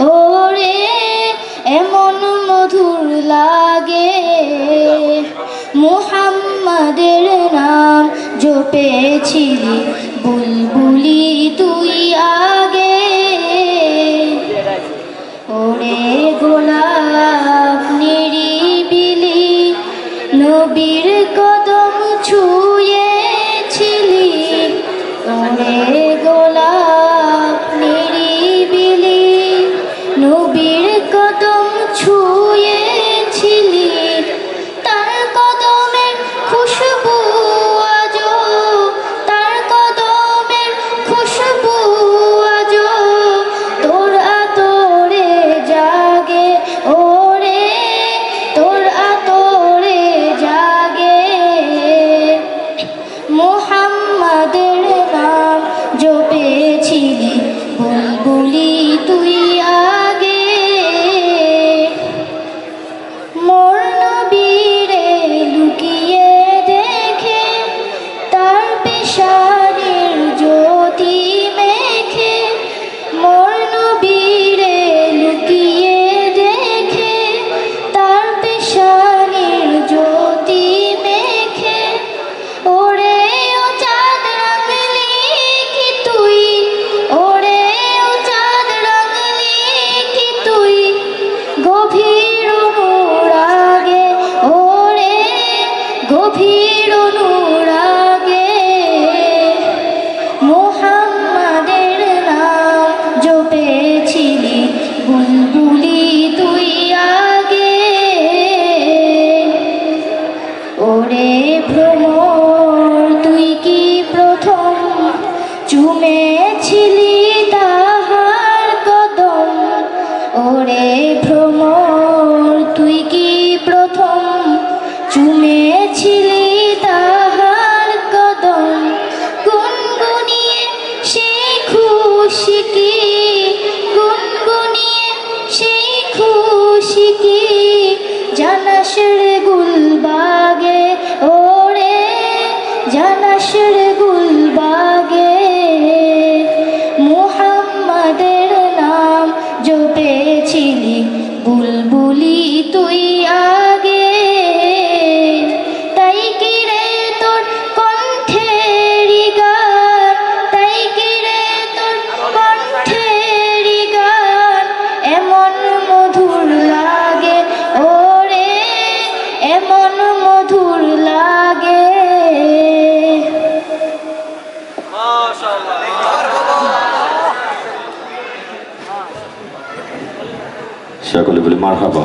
ওরে এমন মধুর লাগে। মুহাম্মাদের নাম জপেছিলি বুলবুলি তুই আগে। ওরে গোলাপ নিরিবিলি নবীর কদম ছুঁয়েছিলি তুই চুমেছিলি তাহার কদম। ওরে ভ্রমর, তুই কি প্রথম? চুমেছিলি তাহার কদম। গুনগুনিয়ে সেই খুশি কি? গুনগুনিয়ে সেই খুশি কি? জানাস রে গুলবাগে, ওরে জানাস রে গুলবাগে। তুই আগে, তাই কি রে তোর কণ্ঠেরি গান? তাই কি রে তোর কণ্ঠেরি গান? এমন মধুর লাগে, ওরে, এমন মধুর লাগে। সকলে বলে মার হাবা